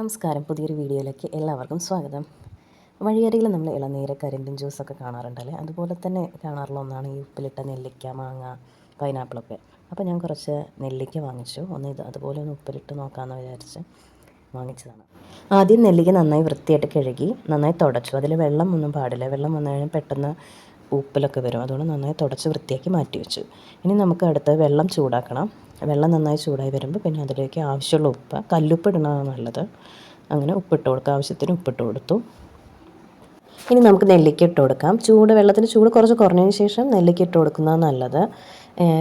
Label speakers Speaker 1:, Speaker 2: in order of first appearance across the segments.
Speaker 1: നമസ്കാരം. പുതിയൊരു വീഡിയോയിലേക്ക് എല്ലാവർക്കും സ്വാഗതം. വഴിയരികിൽ നമ്മൾ ഇളനീര് കരിമ്പിൻ ജ്യൂസൊക്കെ കാണാറുണ്ടല്ലേ? അതുപോലെ തന്നെ കാണാറുള്ള ഒന്നാണ് ഈ ഉപ്പിലിട്ട നെല്ലിക്ക മാങ്ങ പൈനാപ്പിളൊക്കെ. അപ്പോൾ ഞാൻ കുറച്ച് നെല്ലിക്ക വാങ്ങിച്ചു. ഒന്ന് ഇത് അതുപോലെ ഒന്ന് ഉപ്പിലിട്ട് നോക്കാമെന്ന് വിചാരിച്ച് വാങ്ങിച്ചതാണ്. ആദ്യം നെല്ലിക്ക നന്നായി വൃത്തിയായിട്ട് കഴുകി നന്നായി തുടച്ചു. അതിൽ വെള്ളം ഒന്നും പാടില്ല. വെള്ളം വന്നു കഴിഞ്ഞാൽ പെട്ടെന്ന് ഉപ്പിലൊക്കെ വരും. അതുകൊണ്ട് നന്നായി തുടച്ച് വൃത്തിയാക്കി മാറ്റി വെച്ചു. ഇനി നമുക്ക് അടുത്ത് വെള്ളം ചൂടാക്കണം. വെള്ളം നന്നായി ചൂടായി വരുമ്പോൾ പിന്നെ അതിലേക്ക് ആവശ്യമുള്ള ഉപ്പ് കല്ലുപ്പ് ഇടണതാണ് നല്ലത്. അങ്ങനെ ഉപ്പിട്ട് കൊടുക്കുക. ആവശ്യത്തിന് ഉപ്പിട്ട് കൊടുത്തു. ഇനി നമുക്ക് നെല്ലിക്ക ഇട്ട് കൊടുക്കാം. ചൂട് വെള്ളത്തിന് ചൂട് കുറച്ച് കുറഞ്ഞതിന് ശേഷം നെല്ലിക്ക ഇട്ട് കൊടുക്കുന്നതാണ് നല്ലത്.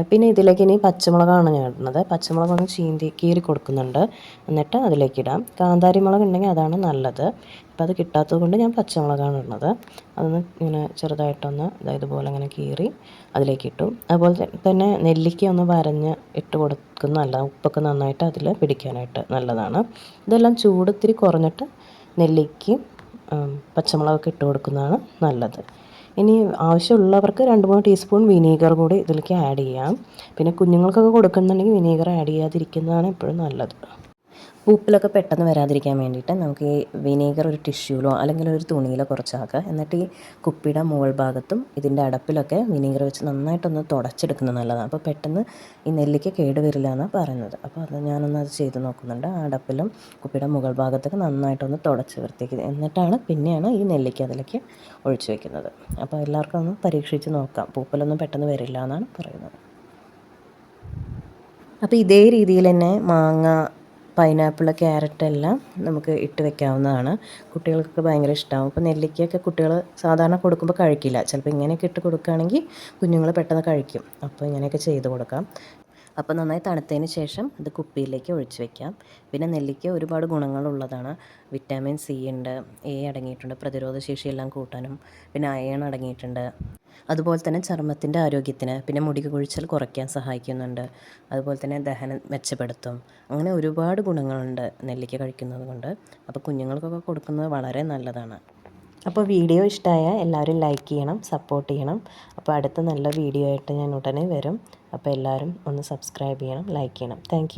Speaker 1: പിന്നെ ഇതിലേക്ക് ഇനി പച്ചമുളകാണ് ഞാൻ ഇടുന്നത്. പച്ചമുളക് ഒന്ന് ചീന്തി കീറി കൊടുക്കുന്നുണ്ട്. എന്നിട്ട് അതിലേക്ക് ഇടാം. കാന്താരി മുളക് ഉണ്ടെങ്കിൽ അതാണ് നല്ലത്. അപ്പോൾ അത് കിട്ടാത്തത് കൊണ്ട് ഞാൻ പച്ചമുളകാണ് ഇടുന്നത്. അതൊന്ന് ഇങ്ങനെ ചെറുതായിട്ടൊന്ന് ഇതുപോലെ ഇങ്ങനെ കീറി അതിലേക്ക് ഇട്ടു. അതുപോലെ തന്നെ നെല്ലിക്ക ഒന്ന് വരഞ്ഞ് ഇട്ട് കൊടുക്കുന്ന നല്ല ഉപ്പൊക്കെ നന്നായിട്ട് അതിൽ പിടിക്കാനായിട്ട് നല്ലതാണ്. ഇതെല്ലാം ചൂട് ഇത്തിരി കുറഞ്ഞിട്ട് നെല്ലിക്കയും പച്ചമുളകൊക്കെ ഇട്ട് കൊടുക്കുന്നതാണ് നല്ലത്. ഇനി ആവശ്യമുള്ളവർക്ക് രണ്ട് മൂന്ന് ടീസ്പൂൺ വിനീഗർ കൂടി ഇതിലേക്ക് ആഡ് ചെയ്യാം. പിന്നെ കുഞ്ഞുങ്ങൾക്കൊക്കെ കൊടുക്കുന്നുണ്ടെങ്കിൽ വിനീഗർ ആഡ് ചെയ്യാതിരിക്കുന്നതാണ് എപ്പോഴും നല്ലത്. ഉപ്പിലൊക്കെ പെട്ടെന്ന് വരാതിരിക്കാൻ വേണ്ടിയിട്ട് നമുക്ക് ഈ വിനീഗർ ഒരു ടിഷ്യൂലോ അല്ലെങ്കിൽ ഒരു തുണിയിലോ കുറച്ചാക്കുക എന്നിട്ട് ഈ കുപ്പിയുടെ മുകൾ ഭാഗത്തും ഇതിന്റെ അടപ്പിലൊക്കെ വിനീഗർ വെച്ച് നന്നായിട്ടൊന്ന് തുടച്ചെടുക്കുന്നത് നല്ലതാണ്. അപ്പോൾ പെട്ടെന്ന് ഈ നെല്ലിക്ക കേട് വരില്ല എന്നാണ് പറയുന്നത്. അപ്പോൾ അത് ഞാനൊന്ന് അത് ചെയ്ത് നോക്കുന്നുണ്ട്. ആ അടപ്പിലും കുപ്പിയുടെ മുകൾ ഭാഗത്തൊക്കെ നന്നായിട്ടൊന്ന് തുടച്ച് വൃത്തിയാക്കി. എന്നിട്ടാണ് പിന്നെയാണ് ഈ നെല്ലിക്ക അതിലേക്ക് ഒഴിച്ചു വെക്കുന്നത്. അപ്പോൾ എല്ലാവർക്കും ഒന്ന് പരീക്ഷിച്ച് നോക്കാം. പൂപ്പലൊന്നും പെട്ടെന്ന് വരില്ല എന്നാണ് പറയുന്നത്. അപ്പോൾ ഇതേ രീതിയിൽ തന്നെ മാങ്ങ പൈനാപ്പിൾ ക്യാരറ്റ് എല്ലാം നമുക്ക് ഇട്ട് വെക്കാവുന്നതാണ്. കുട്ടികൾക്കൊക്കെ ഭയങ്കര ഇഷ്ടമാവും അപ്പോൾ നെല്ലിക്കയൊക്കെ കുട്ടികൾ സാധാരണ കൊടുക്കുമ്പോൾ കഴിക്കില്ല. ചിലപ്പോൾ ഇങ്ങനെയൊക്കെ ഇട്ട് കൊടുക്കുകയാണെങ്കിൽ കുഞ്ഞുങ്ങൾ പെട്ടെന്ന് കഴിക്കും. അപ്പോൾ ഇങ്ങനെയൊക്കെ ചെയ്ത് കൊടുക്കാം. അപ്പോൾ നന്നായി തണുത്തതിന് ശേഷം അത് കുപ്പിയിലേക്ക് ഒഴിച്ച് വെക്കാം. പിന്നെ നെല്ലിക്ക ഒരുപാട് ഗുണങ്ങളുള്ളതാണ്. വിറ്റാമിൻ സി ഉണ്ട് എ അടങ്ങിയിട്ടുണ്ട് പ്രതിരോധ ശേഷിയെല്ലാം കൂട്ടാനും. പിന്നെ അയൺ അടങ്ങിയിട്ടുണ്ട്. അതുപോലെ തന്നെ ചർമ്മത്തിന്റെ ആരോഗ്യത്തിന് പിന്നെ മുടി കൊഴിച്ചൽ കുറയ്ക്കാൻ സഹായിക്കുന്നുണ്ട്. അതുപോലെ തന്നെ ദഹനം മെച്ചപ്പെടുത്തും. അങ്ങനെ ഒരുപാട് ഗുണങ്ങളുണ്ട് നെല്ലിക്ക കഴിക്കുന്നത് കൊണ്ട് അപ്പോൾ കുഞ്ഞുങ്ങൾക്കൊക്കെ കൊടുക്കുന്നത് വളരെ നല്ലതാണ്. അപ്പോൾ വീഡിയോ ഇഷ്ടമായ എല്ലാവരും ലൈക്ക് ചെയ്യണം സപ്പോർട്ട് ചെയ്യണം. അപ്പോൾ അടുത്ത നല്ല വീഡിയോ ആയിട്ട് ഞാൻ ഉടനെ വരും. അപ്പോൾ എല്ലാവരും ഒന്ന് സബ്സ്ക്രൈബ് ചെയ്യണം ലൈക്ക് ചെയ്യണം. താങ്ക്